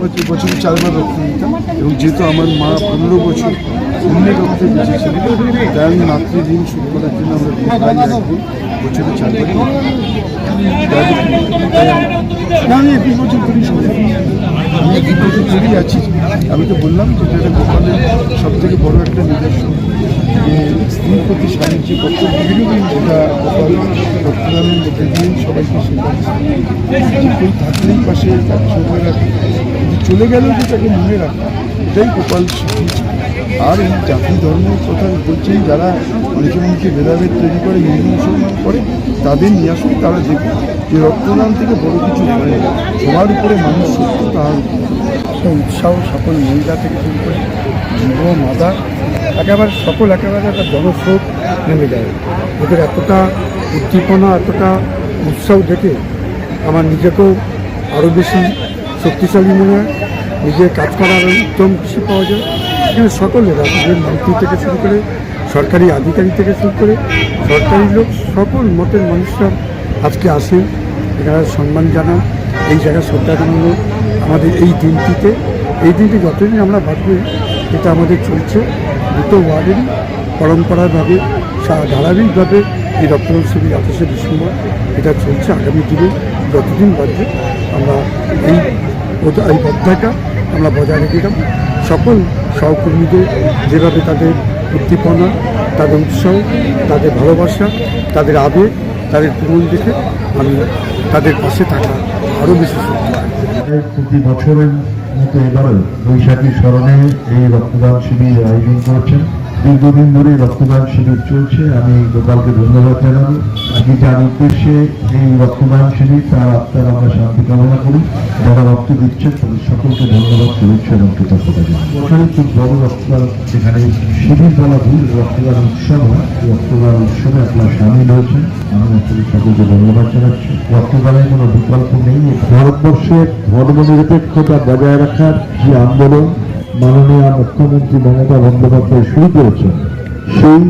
বছর বছরে চারবার রক্ত দিতাম এবং যেহেতু আমার মা পনেরো বছর অন্য রক্তে বেঁচেছিলেন তাই আমি মাতৃ শোধ করার জন্য আমরা বছরে চারবার না, আমি বছর আমি আছি। আমি তো বললাম যে এটা গোপালের সব থেকে বড় একটা নিদর্শন। যে স্ত্রীর প্রতি স্বামীর যে কর্তব্য সেটা গোপাল রক্তদানের মধ্যে দিয়েই সবাইকে শেখাচ্ছে থাকলেই পাশে সময় রাখে চলে গেলেও যে তাকে মনে রাখা, এটাই গোপাল শিখিয়েছে আর এই জাতি ধর্মের কথা বলছেন যারা অনেকে অনেকে ভেদাভেদ তৈরি করে, হিন্দু, মুসলমান করে, তাদের নিয়ে আসুন, তারা দেখুন যে রক্তদান থেকে বড় কিছু না। সবার উপরে মানুষ সত্য তার একটা উৎসাহ সকল মহিলা থেকে শুরু করে যুব, মাদা, একেবারে সকল, একেবারে একটা জনস্রোত নেমে যায়। ওদের এতটা উদ্দীপনা, এতটা উৎসাহ দেখে আমার নিজেকেও আরও বেশি শক্তিশালী মনে হয়। নিজের কাজ করার উত্তম খুশি পাওয়া যায়। এখানে সকলে রাজ্যের মন্ত্রী থেকে শুরু করে সরকারি আধিকারিক থেকে শুরু করে সরকারি লোক সকল মতের মানুষরা আজকে আসেন। এখানে সম্মান জানান। এই জায়গায় শ্রদ্ধা জানানো আমাদের এই দিনটিতে। এই দিনটি যতদিন আমরা বাঁচবো, এটা আমাদের চলছে। দুটো ওয়ার্ডেরই পরম্পরাভাবে ধারাবাহিকভাবে এই শিবির আঠাশে ডিসেম্বর এটা চলছে। আগামী দিনে যতদিন বাড়বে আমরা এই এই অধ্যায়টা আমরা বজায় রেখে যাব সকল সহকর্মীদের যেভাবে তাদের উদ্দীপনা, তাদের উৎসাহ, তাদের ভালোবাসা, তাদের আবেগ, তাদের পূরণ দেখে আমি তাদের পাশে থাকা আরও বেশি প্রতি বছরের মতো এবারও বৈশাখী স্মরণে এই রক্তদান শিবির আয়োজন করেছেন। দীর্ঘদিন ধরে রক্তদান শিবির চলছে। আমি গোপালকে ধন্যবাদ জানাব। আজকে যার উদ্দেশ্যে এই রক্তদান শিবির তার আত্মার আমরা শান্তি কামনা করি। যারা রক্ত দিচ্ছেন, তাদের সকলকে ধন্যবাদ, শুভেচ্ছা এবং কৃতজ্ঞতা জানাই। খুব বড় রক্তদান যেখানে শিবির বলা ভুল, রক্তদান উৎসব হয়। রক্তদান উৎসবে আপনার সামিল হয়েছেন। আমি আপনাদের সকলকে ধন্যবাদ জানাচ্ছি। রক্তদানের কোনো বিকল্প নেই। ভারতবর্ষের ধর্মনিরপেক্ষতা বজায় রাখার যে আন্দোলন মাননীয় মুখ্যমন্ত্রী মমতা বন্দ্যোপাধ্যায় শুরু করেছেন, সেই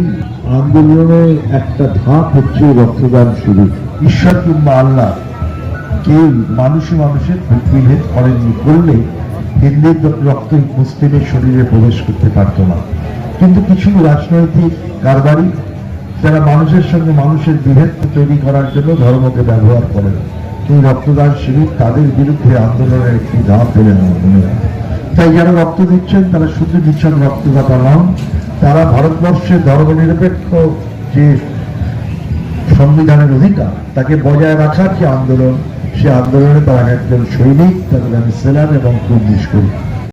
আন্দোলনে একটা ধাপ হচ্ছে রক্তদান শুরু ঈশ্বর কিংবা আল্লাহ কেউ মানুষে মানুষের বিভেদ করেননি, করলে হিন্দুর রক্ত মুসলিমের শরীরে প্রবেশ করতে পারতো না। কিন্তু কিছু রাজনৈতিক কারবারি, যারা মানুষের সঙ্গে মানুষের বিভেদ তৈরি করার জন্য ধর্মকে ব্যবহার করেন এই রক্তদান শিবির তাদের বিরুদ্ধে আন্দোলনের একটি ধাপ মনে তাই যারা রক্ত দিচ্ছেন, তারা শুধু দিচ্ছেন রক্তদাতা নন, তারা ভারতবর্ষের ধর্মনিরপেক্ষ যে সংবিধানের অধিকার, তাকে বজায় রাখার যে আন্দোলন, সে আন্দোলনে তারা একজন সৈনিক তাদের আমি সেলাম এবং পুলিশ করি